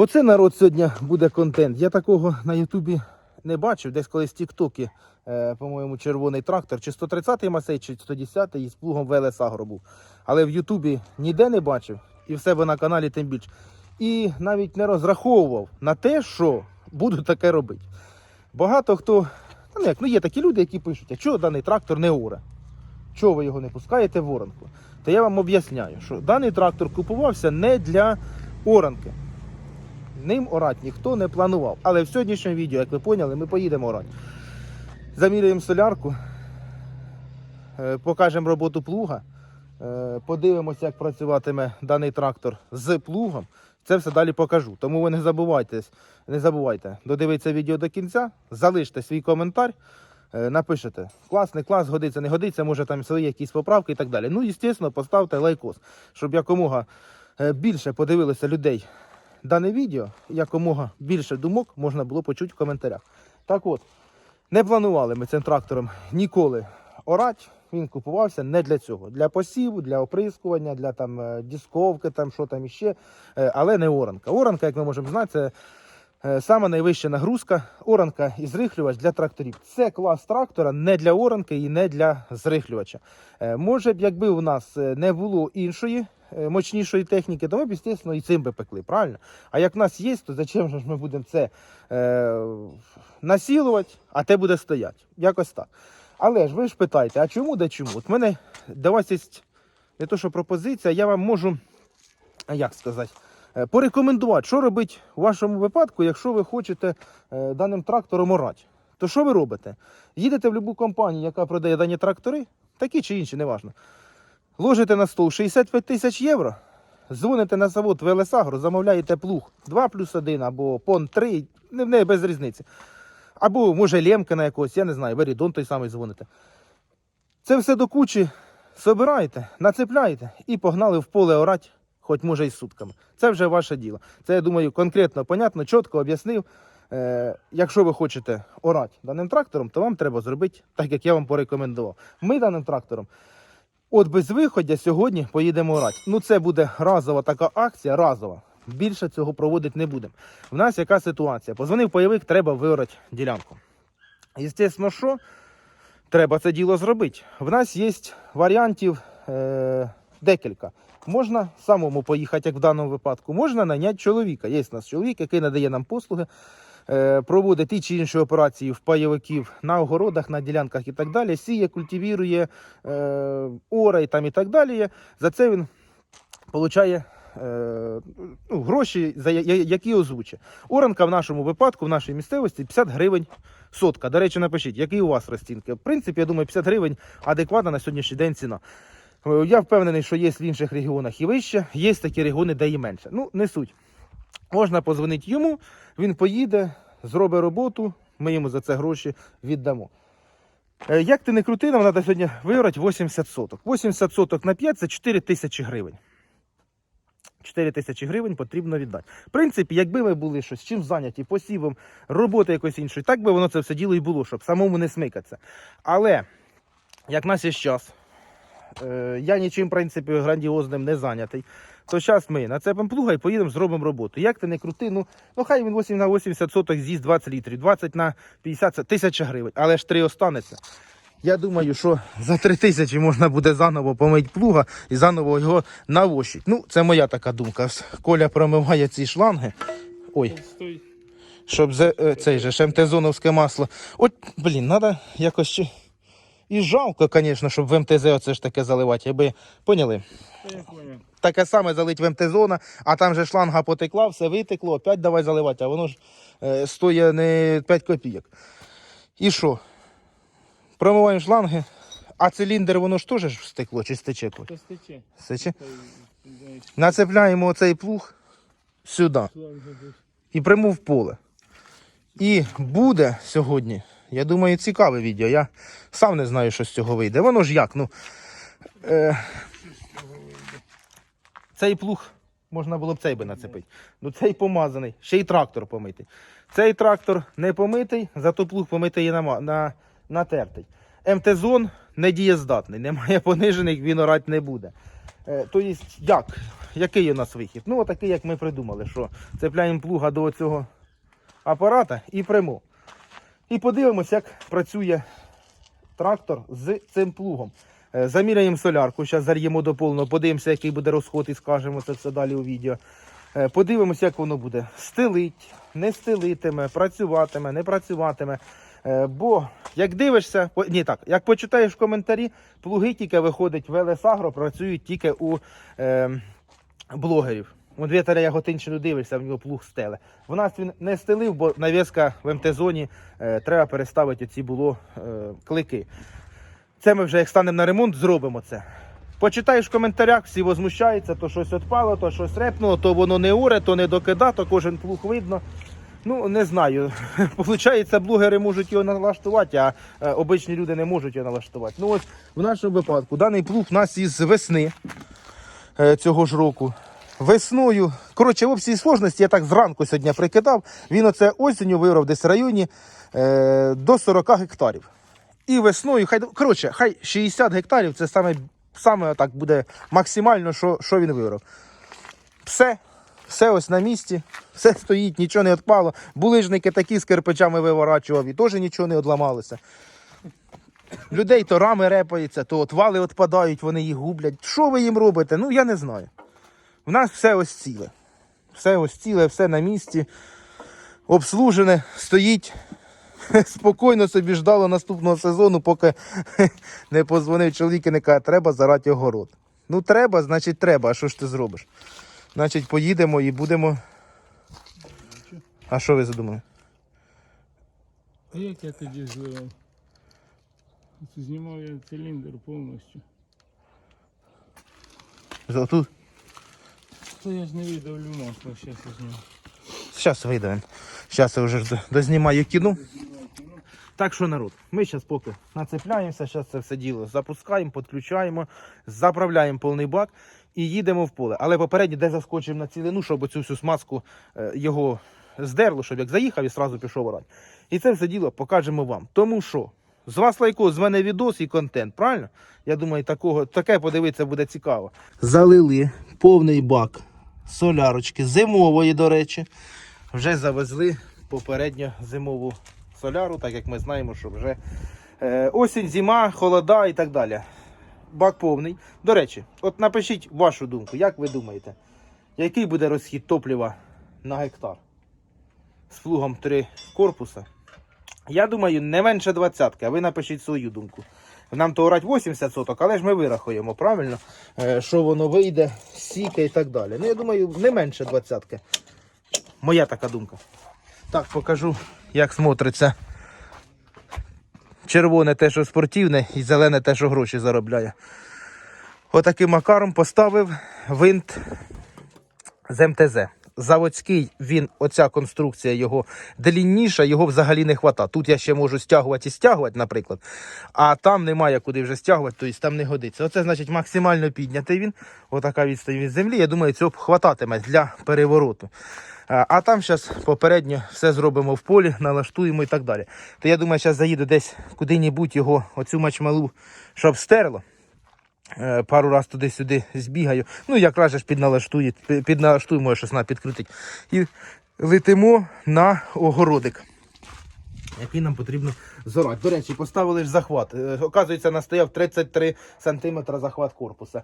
Оце народ сьогодні буде контент. Я такого на Ютубі не бачив. Десь колись в Тіктокі, е, по-моєму, червоний трактор, чи 130-й масей, чи 110-й із плугом ВЛС Агро був. Але в Ютубі ніде не бачив, і в себе на каналі тим більше. І навіть не розраховував на те, що буду таке робити. Багато хто, ну як, ну є такі люди, які пишуть, а чого даний трактор не оре? Чого ви його не пускаєте в оранку? То я вам об'ясняю, що даний трактор купувався не для оранки. Ним орати ніхто не планував. Але в сьогоднішньому відео, як ви поняли, ми поїдемо орати. Заміряємо солярку, е, покажемо роботу плуга, е, подивимося, як працюватиме даний трактор з плугом. Це все далі покажу. Тому ви не забувайте, не забувайте додивитися відео до кінця, залиште свій коментар, е, напишете клас, не клас, годиться, не годиться, може там свої якісь поправки і так далі. Ну, і, звісно, поставте лайкос, щоб якомога більше подивилося людей дане відео, якомога більше думок можна було почути в коментарях. Так от, не планували ми цим трактором ніколи орати. Він купувався не для цього. Для посіву, для оприскування, для там е, дісковки, там що там іще, е, але не оранка. Оранка, як ми можемо знати, це сама найвища нагрузка. Оранка і зрихлювач для тракторів. Це клас трактора не для оранки і не для зрихлювача. Е, Може б, якби у нас е, не було іншої е, мощнішої техніки, то ми б, звісно, і цим би пекли, правильно? А як в нас є, то зачем ж ми будемо це е, насілувати, а те буде стояти? Якось так. Але ж ви ж питаєте, а чому да чому? От мене до вас є не то, що пропозиція, я вам можу, як сказати, е, порекомендувати, що робити у вашому випадку, якщо ви хочете е, даним трактором орати. То що ви робите? Їдете в будь-яку компанію, яка продає дані трактори, такі чи інші, неважно. Ложите на стол 65 тисяч євро, дзвоните на завод Велесагро, замовляєте плуг 2 плюс 1 або пон 3, не, не без різниці. Або, може, лємка на якогось, я не знаю, Верідон той самий дзвоните. Це все до кучі собираєте, нацепляєте і погнали в поле орать, хоч може і сутками. Це вже ваше діло. Це, я думаю, конкретно, понятно, чітко об'яснив. Е, якщо ви хочете орати даним трактором, то вам треба зробити так, як я вам порекомендував. Ми даним трактором, от без виходя сьогодні поїдемо орати. Ну, це буде разова така акція, разова. Більше цього проводити не будемо. В нас яка ситуація? Позвонив пайовик, треба виорати ділянку. Естественно, що? Треба це діло зробити. В нас є варіантів е, декілька. Можна самому поїхати, як в даному випадку, можна наняти чоловіка. Є у нас чоловік, який надає нам послуги, е, проводить ті чи інші операції в пайовиків на огородах, на ділянках і так далі. Сіє, культивірує, е, орає там і так далі. За це він получає е, ну, гроші, за які озвучить. Оранка в нашому випадку, в нашій місцевості 50 гривень сотка. До речі, напишіть, які у вас розцінки. В принципі, я думаю, 50 гривень адекватна на сьогоднішній день ціна. Е, Я впевнений, що є в інших регіонах і вище, є такі регіони, де і менше. Ну, не суть. Можна позвонити йому, він поїде, зробить роботу, ми йому за це гроші віддамо. Е, Як ти не крути, нам треба сьогодні виграти 80 соток. 80 соток на 5 це 4 тисячі гривень. 4 тисячі гривень потрібно віддати. В принципі, якби ми були щось чим зайняті, посівом, роботи якоїсь іншої, так би воно це все діло і було, щоб самому не смикатися. Але як нас є час, я нічим, в принципі, грандіозним не зайнятий. То зараз ми нацепимо плуга і поїдемо, зробимо роботу. Як ти не крути, ну, ну хай він 8 на 80 соток з'їсть 20 літрів, 20 на 50 це тисяча гривень, але ж 3 останеться. Я думаю, що за 3 тисячі можна буде заново помити плуга і заново його навощити. Ну, це моя така думка. Коля промиває ці шланги. Ой, щоб за, е, цей же шемтезоновське масло. От, блін, треба якось. І жалко, звісно, щоб в МТЗ оце ж таке заливати, аби поняли. Таке саме залить в МТ-зона, а там же шланга потекла, все витекло, опять давай заливати, а воно ж е, стоїть не 5 копійок. І що? Промиваємо шланги, а циліндр воно ж теж стекло чи стече? Та стече. Стече? Нацепляємо оцей плуг сюди і прямо в поле. І буде сьогодні, я думаю, цікаве відео. Я сам не знаю, що з цього вийде. Воно ж як, ну. Е, цей плуг можна було б цей би нацепити. Ну цей помазаний, ще й трактор помитий. Цей трактор не помитий, зато плуг помитий і нама- на, натертий. МТ-зон недієздатний, немає понижених, він орати не буде. Е, то є, як? Який у нас вихід? Ну, отакий, як ми придумали, що цепляємо плуга до цього апарата і прямо. І подивимось, як працює трактор з цим плугом. Е, Заміряємо солярку, зараз зар'ємо до повного, подивимося, який буде розход і скажемо це все далі у відео. Е, Подивимося, як воно буде. Стелить, не стелитиме, працюватиме, не працюватиме. Е, Бо як дивишся, ні так, як почитаєш в коментарі, плуги тільки виходить в Велесагро, працюють тільки у е, блогерів. Віталя Яготинщину дивишся, в нього плуг стеле. В нас він не стелив, бо навіска в МТ-зоні е, треба переставити оці було е, клики. Це ми вже як станемо на ремонт, зробимо це. Почитаєш в коментарях, всі возмущаються, то щось відпало, то щось репнуло, то воно не уре, то не докида, то кожен плуг видно. Ну, не знаю. Получається, блогери можуть його налаштувати, а е, обичні люди не можуть його налаштувати. Ну ось в нашому випадку даний плуг у нас із весни е, цього ж року. Весною, коротше, в всій сложності я так зранку сьогодні прикидав. Він оце осінню вирав десь в районі е, до 40 гектарів. І весною, хай коротше, хай 60 гектарів це саме, саме так буде максимально, що, що він вирав. Все, все ось на місці, все стоїть, нічого не відпало. Булижники такі з кирпичами виворачував і теж нічого не одламалося. Людей то рами репаються, то отвали відпадають, вони їх гублять. Що ви їм робите? Ну я не знаю. У нас все ось ціле. Все ось ціле, все на місці. Обслужене, стоїть. Спокійно собі ждало наступного сезону, поки не позвонив чоловік і не каже, треба зарати огород. Ну треба, значить треба. А що ж ти зробиш? Значить, поїдемо і будемо. А що ви задумали? А як я тоді зливав? Знімав я циліндр повністю. Золоту. То я ж не видавлю масло, зараз я зніму. Зараз вийдемо. Зараз я вже дознімаю кіно. Так що народ, ми зараз поки нацепляємося, зараз це все діло запускаємо, підключаємо, заправляємо повний бак і їдемо в поле. Але попередньо де заскочимо на цілину, щоб оцю всю смазку е, його здерло, щоб як заїхав і одразу пішов орати. І це все діло покажемо вам. Тому що з вас лайко, з мене відос і контент, правильно? Я думаю, такого, таке подивитися буде цікаво. Залили повний бак солярочки, зимової, до речі. Вже завезли попередньо зимову соляру, так як ми знаємо, що вже е, осінь, зима, холода і так далі. Бак повний. До речі, от напишіть вашу думку, як ви думаєте, який буде розхід топлива на гектар з плугом 3 корпуса? Я думаю, не менше двадцятки, а ви напишіть свою думку. Нам то орать 80 соток, але ж ми вирахуємо, правильно? Е, Що воно вийде, сіка і так далі. Ну, я думаю, не менше двадцятки. Моя така думка. Так, покажу, як смотриться. Червоне те, що спортивне, і зелене те, що гроші заробляє. Отаким макаром поставив винт з МТЗ. Заводський він, оця конструкція його длінніша, його взагалі не хвата. Тут я ще можу стягувати і стягувати, наприклад. А там немає куди вже стягувати, тобто там не годиться. Оце значить максимально піднятий він. Отака відстань від землі. Я думаю, цього хвататиме для перевороту. А а там зараз попередньо все зробимо в полі, налаштуємо і так далі. То я думаю, зараз заїду десь куди-небудь його, оцю мачмалу, щоб стерло. Е, Пару раз туди-сюди збігаю. Ну, якраз же ж підналаштує, пі- щось на підкрутить. І летимо на огородик. Який нам потрібно зорати. До речі, поставили ж захват. Е, Оказується, настояв 33 см захват корпуса.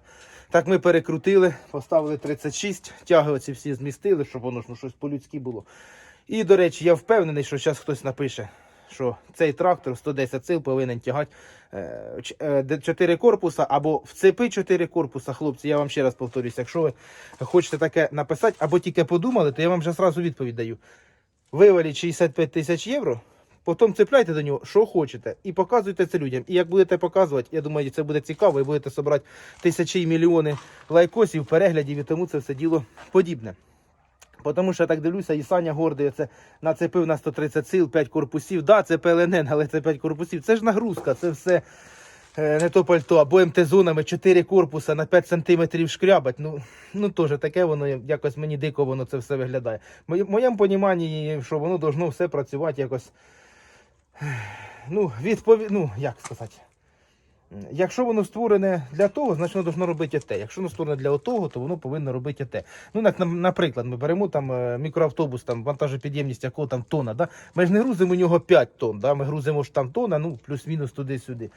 Так ми перекрутили, поставили 36, тяги оці всі змістили, щоб воно ж ну, щось по-людськи було. І, до речі, я впевнений, що зараз хтось напише, що цей трактор 110 сил повинен тягати 4 корпуса або в цепи 4 корпуса. Хлопці, я вам ще раз повторюсь, якщо ви хочете таке написати, або тільки подумали, то я вам вже зразу відповідь даю. Виваліть 65 тисяч євро, потім цепляйте до нього, що хочете, і показуйте це людям. І як будете показувати, я думаю, це буде цікаво, і будете збирати тисячі і мільйони лайкосів, переглядів, і тому це все діло подібне. Тому що я так дивлюся, і Саня гордий це нацепив на 130 сил, 5 корпусів. Да, це ПЛНН, але це 5 корпусів. Це ж нагрузка, це все е, не то пальто, або МТ-зонами 4 корпуса на 5 сантиметрів шкрябать. Ну, ну теж таке воно якось мені дико воно це все виглядає. В моєму поніманні, що воно должно все працювати якось. Ну, відпові... ну, як сказати. Якщо воно створене для того, значить воно повинно робити те. Якщо воно створене для того, то воно повинно робити те. Ну, як, наприклад, ми беремо там е, мікроавтобус, там вантажопідємність якого там тона. Да? Ми ж не грузимо у нього 5 тонн, да? ми грузимо ж там тона, ну плюс-мінус туди-сюди.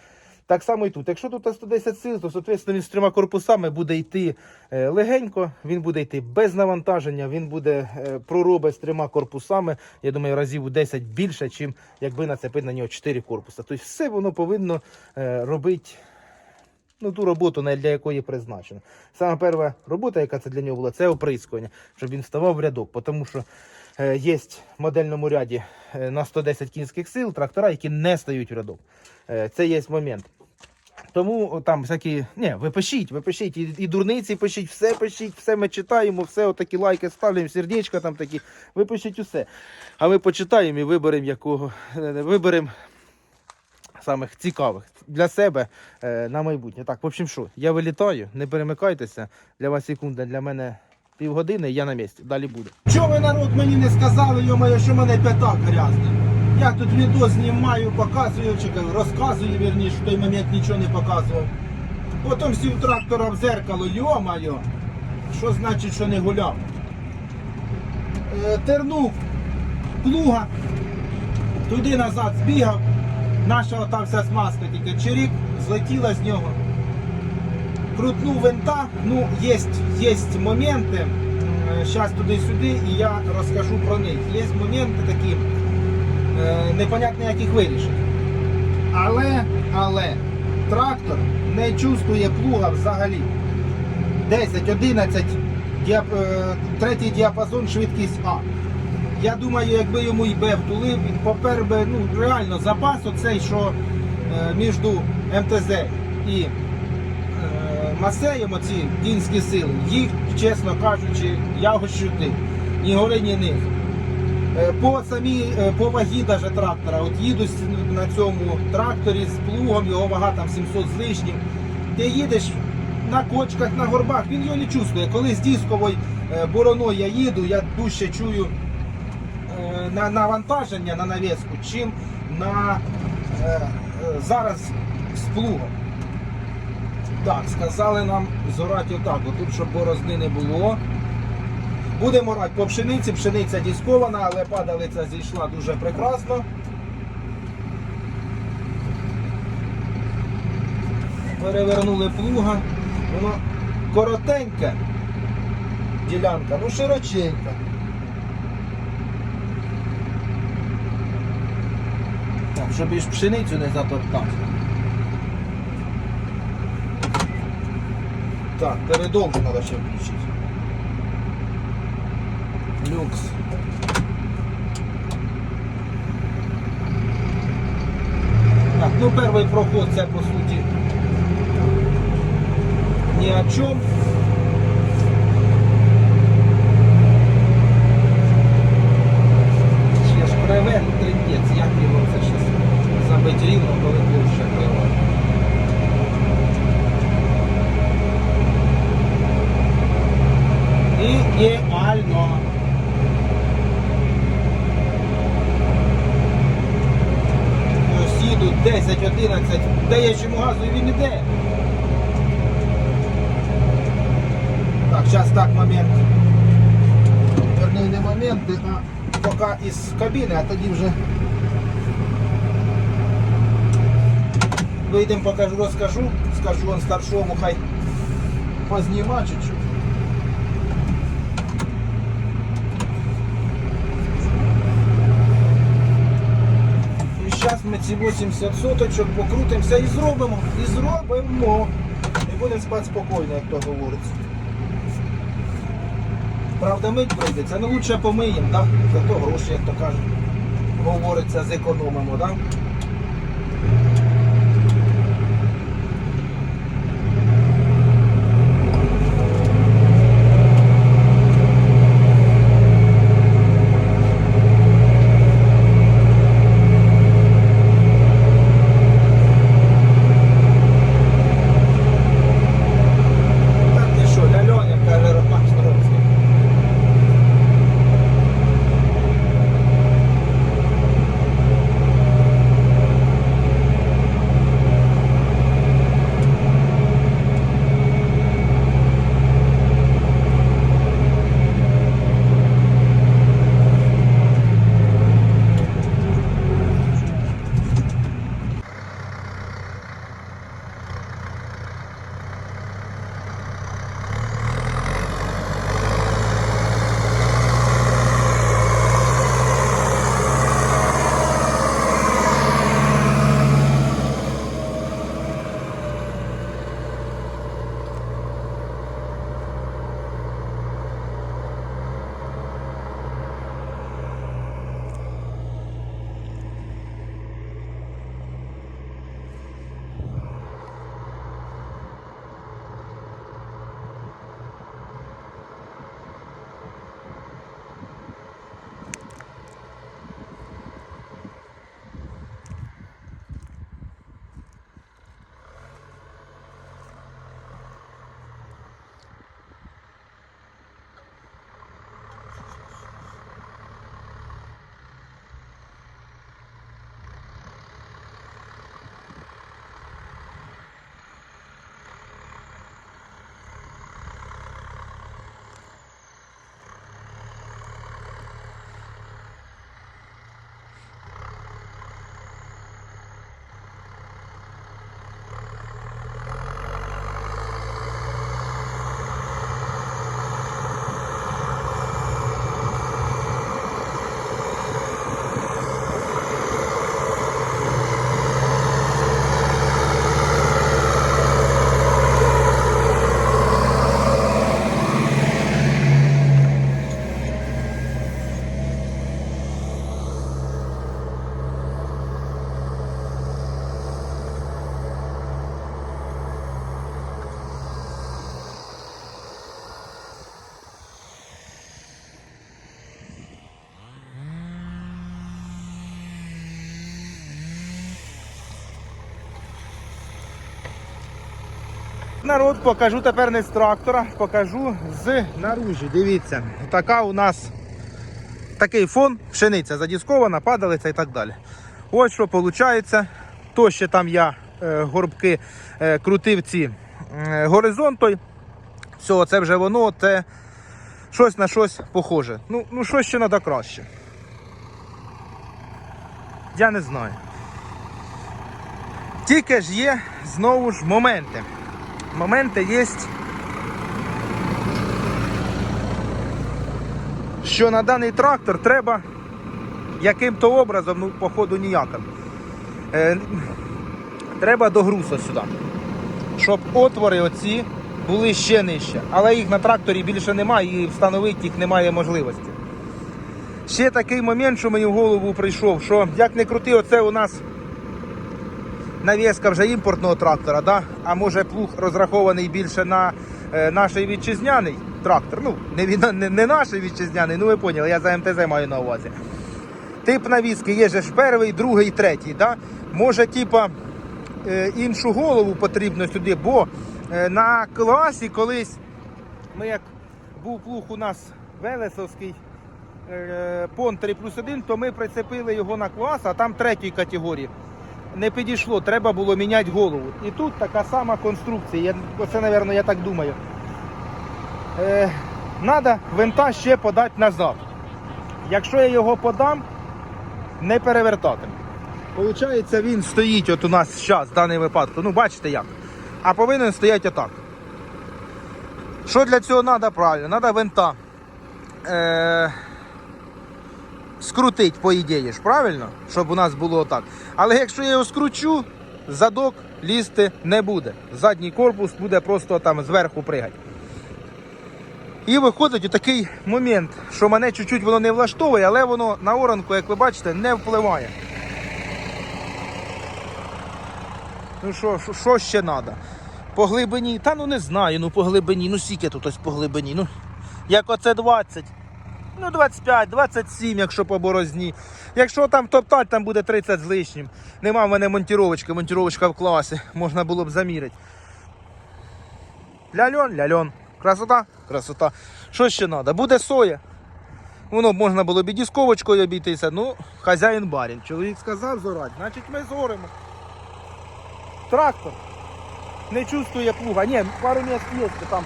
Так само і тут. Якщо тут 110 сил, то соответственно, він з трьома корпусами буде йти е, легенько, він буде йти без навантаження, він буде е, проробить з трьома корпусами. Я думаю, разів у 10 більше, чим якби нацепити на нього 4 корпуса. Тобто все воно повинно е, робити ну, ту роботу, для якої призначено. Саме перша робота, яка це для нього була, це оприскування, щоб він вставав в рядок, тому що є в модельному ряді на 110 кінських сил трактора, які не стають в рядок. Це є момент. Тому там всякі. Ні, ви пишіть, ви пишіть, і, і дурниці пишіть, все пишіть, все ми читаємо, все отакі лайки ставимо, сердечка там такі. Ви пишіть усе. А ми почитаємо і виберемо якого. е, Виберемо самих цікавих для себе е, на майбутнє. Так, в общем, що, я вилітаю, не перемикайтеся. Для вас секунда, для мене півгодини, я на місці. Далі буде. Чого ви народ мені не сказали, йомаю, що мене п'ятак грязне? Я тут відео знімаю, показую, розказую, вірніше, в той момент нічого не показував. Потім сів трактора в зеркало, йо-моє, що значить, що не гуляв? Е, тернув плуга, туди назад збігав, наша ота вся смазка тільки чирік, злетіла з нього. Крутнув винта, ну, є, є моменти, зараз туди-сюди, і я розкажу про них. Є моменти такі, е, непонятно як їх вирішити. Але, але, трактор не чувствує плуга взагалі. 10, 11, діап, е, третій діапазон, швидкість А. Я думаю, якби йому і Б втулив, він попер би, ну, реально запас оцей, що е, між МТЗ і е, Масеєм, оці кінські сили, їх, чесно кажучи, я ощутив. Ні гори, ні низ. Е, По самій е, по вагі даже трактора, от їду на цьому тракторі з плугом, його вага там 700 з лишнім. Ти їдеш на кочках, на горбах, він його не чувствує. Коли з дисковою е, бороною я їду, я дужче чую на навантаження на навіску, чим на зараз з плугом. Так, сказали нам зорати отак, отут, щоб борозни не було. Будемо орати по пшениці, пшениця діскована, але падалиця зійшла дуже прекрасно. Перевернули плуга. Воно коротеньке ділянка, ну широченька. Так, щоб і пшеницю не затоптати. Так, передовжу треба ще включити. Люкс. Так, ну перший проход це по суті ні о чому. Ще ж криве, ну трендець, як його це щас забити рівно, коли криво. Ідеально. 10, 11, дає чому газу і він іде. Так, зараз так момент. Вернее, не моменти, а поки із кабіни, а тоді вже вийдемо, покажу, розкажу, скажу вам старшому, хай познімає чуть-чуть. Зараз ми ці 80 соточок покрутимося і зробимо, і зробимо. І будемо спати спокійно, як то говориться. Правда, мить прийдеться, ну лучше помиємо, да? зато гроші, як то кажуть, говориться, зекономимо, да? Народ, покажу тепер не з трактора, покажу з наружі. Дивіться, така у нас такий фон, пшениця задіскована, падалиця і так далі. Ось що виходить. То ще там я е, горбки е, крутив ці е, горизонт той. Все, це вже воно, це щось на щось похоже. Ну, ну що ще треба краще. Я не знаю. Тільки ж є знову ж моменти. Моменти є. Що на даний трактор треба яким-то образом, ну, походу ніяким. Е, треба до сюди. Щоб отвори оці були ще нижче. Але їх на тракторі більше немає і встановити їх немає можливості. Ще такий момент, що мені в голову прийшов, що як не крути, оце у нас навіска вже імпортного трактора, да? а може плуг розрахований більше на е, наш вітчизняний трактор. Ну, не, не, не наш вітчизняний, ну ви поняли, я за МТЗ маю на увазі. Тип навіски є же ж перший, другий, третій. Да? Може, типа, е, іншу голову потрібно сюди, бо е, на класі колись ми як був плуг у нас Велесовський е, пон 3 плюс 1, то ми прицепили його на клас, а там третьої категорії. Не підійшло, треба було міняти голову. І тут така сама конструкція. Я, оце, мабуть, я так думаю. Е, Надо винта ще подати назад. Якщо я його подам, не перевертати. Получається, він стоїть от у нас зараз, в даний випадку. Ну, бачите як. А повинен стояти отак. Що для цього треба правильно? Треба винта е- скрутить, по ідеї ж, правильно? Щоб у нас було отак. Але якщо я його скручу, задок лізти не буде. Задній корпус буде просто там зверху пригати. І виходить отакий момент, що мене чуть-чуть воно не влаштовує, але воно на оранку, як ви бачите, не впливає. Ну що, що ще треба? По глибині, та ну не знаю, ну по глибині, ну скільки тут ось по глибині. Ну, як оце 20. Ну 25, 27, якщо по борозні. Якщо там топтать, там буде 30 з лишнім. Нема в мене монтіровочки, монтіровочка в класі, можна було б заміряти. Ляльон, ляльон. Красота, красота. Що ще треба? Буде соя. Воно б можна було б і дісковочкою обійтися. Ну, хазяїн барін. Чоловік сказав зорать, значить ми зоримо. Трактор не чувствує плуга. Ні, пару місць є, там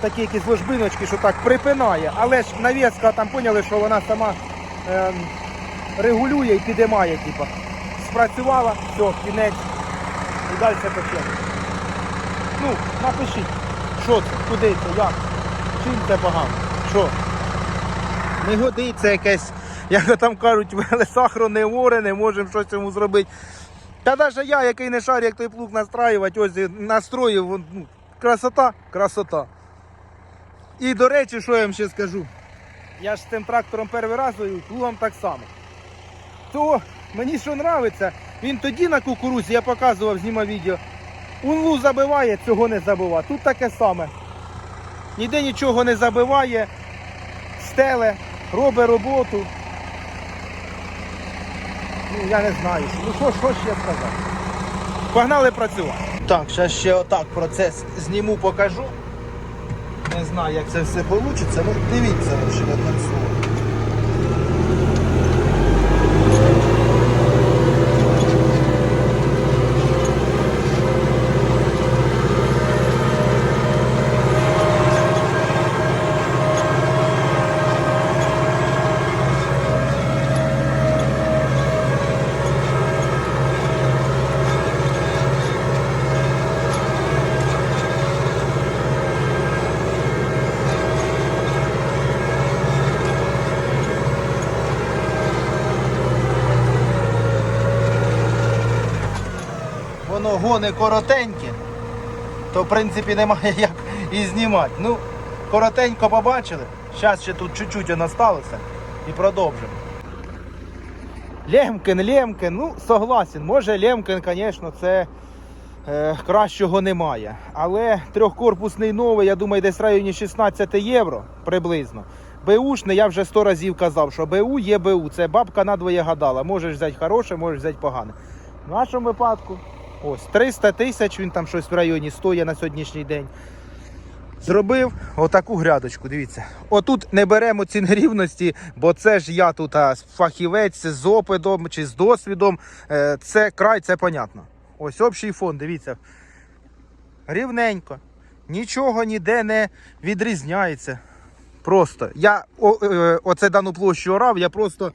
такі якісь ложбиночки, що так припинає. Але ж навіска там поняли, що вона сама ем, регулює і підіймає, типа. Спрацювала, все, кінець. І далі почне. Ну, напишіть, що це, куди це, як, чим це погано, що. Не годиться якесь, як там кажуть, велесахро не море, не можемо щось йому зробити. Та навіть я, який не шарю, як той плуг настраювати, ось настроїв, ну, красота, красота. І до речі, що я вам ще скажу. Я ж з цим трактором перший раз вою, плугом так само. То мені що подобається, він тоді на кукурузі, я показував, знімав відео. Унлу забиває, цього не забива. Тут таке саме. Ніде нічого не забиває, стеле, робить роботу. Ну, я не знаю. Ну що, що ще сказати? Погнали працювати. Так, зараз ще отак процес зніму, покажу. Не знаю, як це все вийде. Ну, дивіться що я словом. Воно гони коротеньке, то в принципі немає як і знімати. Ну, коротенько побачили. Зараз ще тут чуть-чуть воно сталося і продовжимо. Лемкин, Лемкин, ну согласен, може Лемкин, звісно, це е, кращого немає. Але трьохкорпусний новий, я думаю, десь в районі 16 євро приблизно. Беушний, я вже сто разів казав, що БУ є БУ. Це бабка надвоє гадала. Можеш взяти хороше, можеш взяти погане. В нашому випадку Ось 300 тисяч, він там щось в районі стоїть на сьогоднішній день. Зробив отаку грядочку, дивіться. Отут не беремо ці нерівності, бо це ж я тут а, фахівець з опитом чи з досвідом. Е, Це край, це понятно. Ось общий фон, дивіться. Рівненько. Нічого ніде не відрізняється. Просто. Я о, е, оце дану площу орав, я просто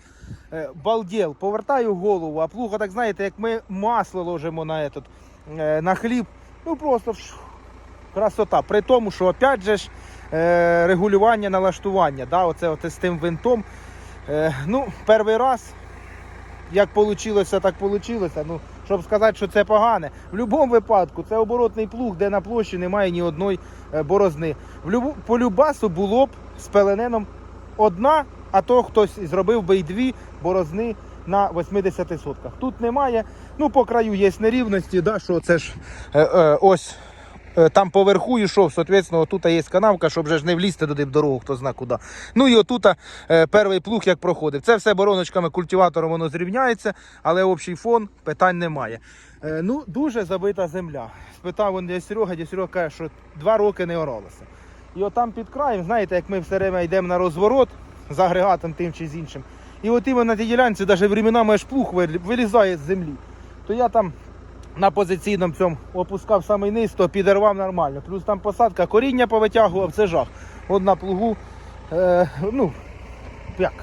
е, балдел. Повертаю голову, а плуга, так знаєте, як ми масло ложимо на, этот, е, на хліб. Ну просто ш- красота. При тому, що опять же ж е, регулювання налаштування. Да, оце, оце з тим винтом. Е, ну, перший раз, як вийшло, так вийшло. Ну, щоб сказати, що це погане. В будь-якому випадку це оборотний плуг, де на площі немає ні одної е, борозни. В любу, по любасу було б з пелененом одна, а то хтось зробив би й дві борозни на 80 сотках. Тут немає. Ну, по краю є нерівності, да, що це ж е, е, ось е, там поверху йшов, соответственно, тут є канавка, щоб вже ж не влізти туди в дорогу, хто зна куди. Ну і отут е, перший плуг як проходив. Це все бороночками, культиватором воно зрівняється, але общий фон питань немає. Е, ну, дуже забита земля. Спитав он дядя Серега, дядя Серега каже, що два роки не оралося. І отам під краєм, знаєте, як ми все время йдемо на розворот з агрегатом тим чи з іншим. І от іменно на тій ділянці, навіть временами аж плуг вилізає з землі. То я там на позиційному цьому опускав самий низ, то підірвав нормально. Плюс там посадка, коріння повитягував, це жах. От на плугу, е, ну, як,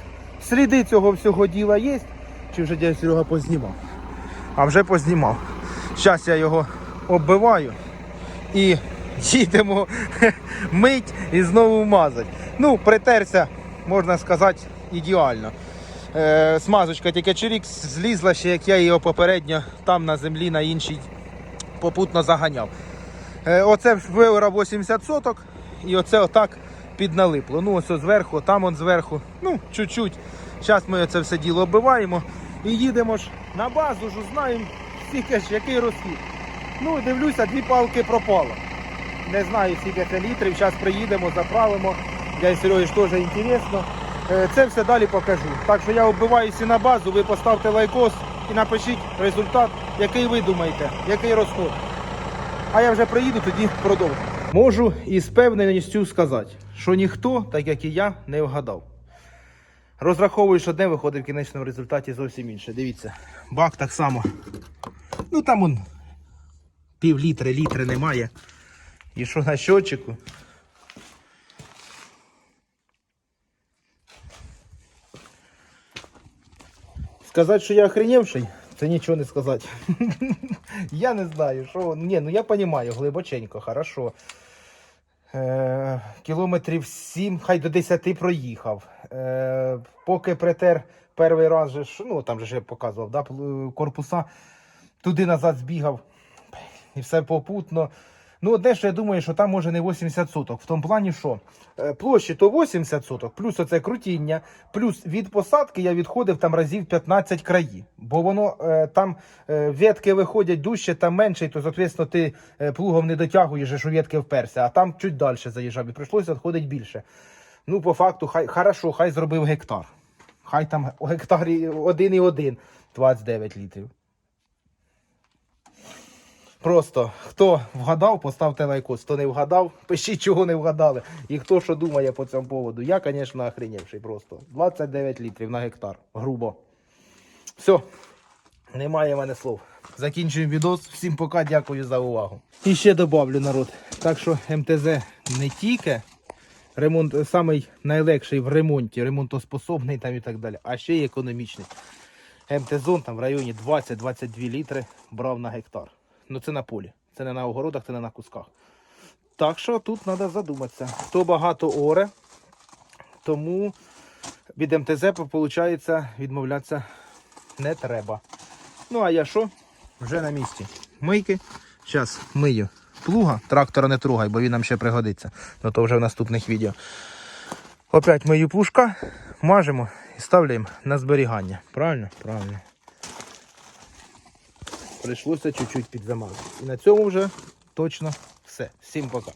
сліди цього всього діла є, чи вже дядя Серега познімав? А вже познімав. Зараз я його оббиваю і їдемо мить і знову мазать. Ну, притерся, можна сказати, ідеально. Е, смазочка тільки чирік злізла ще, як я її попередньо там на землі на іншій попутно заганяв. Е, оце виора 80 соток і оце отак підналипло. Ну, ось зверху, там он зверху. Ну, чуть-чуть. Зараз ми це все діло оббиваємо і їдемо ж на базу, ж знаємо, скільки ж, який розхід. Ну, дивлюся, дві палки пропало. Не знаю, скільки це літрів. Зараз приїдемо, заправимо. Для Сереги ж теж інтересно. Е, Це все далі покажу. Так що я оббиваюся на базу, ви поставте лайкос і напишіть результат, який ви думаєте, який розход. А я вже приїду, тоді продовжу. Можу із певненістю сказати, що ніхто, так як і я, не вгадав. Розраховую, що одне виходить в кінечному результаті зовсім інше. Дивіться, бак так само. Ну там он пів літри, літри немає. І що на щотчику? Сказати, що я охренівший, це нічого не сказати. я не знаю, що. Ні, ну я розумію, глибоченько, хорошо. Е, кілометрів 7, хай до 10 проїхав. Е, поки притер перший раз, ну там же я показував, да, корпуса, туди назад збігав. І все попутно. Ну, одне, що я думаю, що там може не 80 соток. В тому плані, що е, площі то 80 соток, плюс оце крутіння, плюс від посадки я відходив там разів 15 краї. Бо воно е, там е, ветки виходять дужче, там менше, то, соответственно, ти плугом не дотягуєш, у ветки вперся, а там чуть далі заїжджав і прийшлося відходити більше. Ну, по факту, хай хорошо, хай зробив гектар. Хай там гектарі 1,1 29 літрів. Просто хто вгадав, поставте лайкос. Хто не вгадав, пишіть, чого не вгадали. І хто що думає по цьому поводу. Я, звісно, охренівший просто. 29 літрів на гектар. Грубо. Все. Немає в мене слов. Закінчуємо відос. Всім пока, дякую за увагу. І ще добавлю народ. Так що МТЗ не тільки ремонт самий найлегший в ремонті, ремонтоспособний там і так далі, а ще й економічний. МТЗон там в районі 20-22 літри брав на гектар. Ну це на полі. Це не на огородах, це не на кусках. Так що тут треба задуматися. Хто багато оре, тому від МТЗ виходить відмовлятися не треба. Ну а я що? Вже на місці. Мийки. Зараз мию плуга. Трактора не трогай, бо він нам ще пригодиться. Ну то вже в наступних відео. Опять мию плужка, мажемо і ставляємо на зберігання. Правильно? Правильно. Прийшлося чуть-чуть підзамазати. І на цьому вже точно все. Всім пока.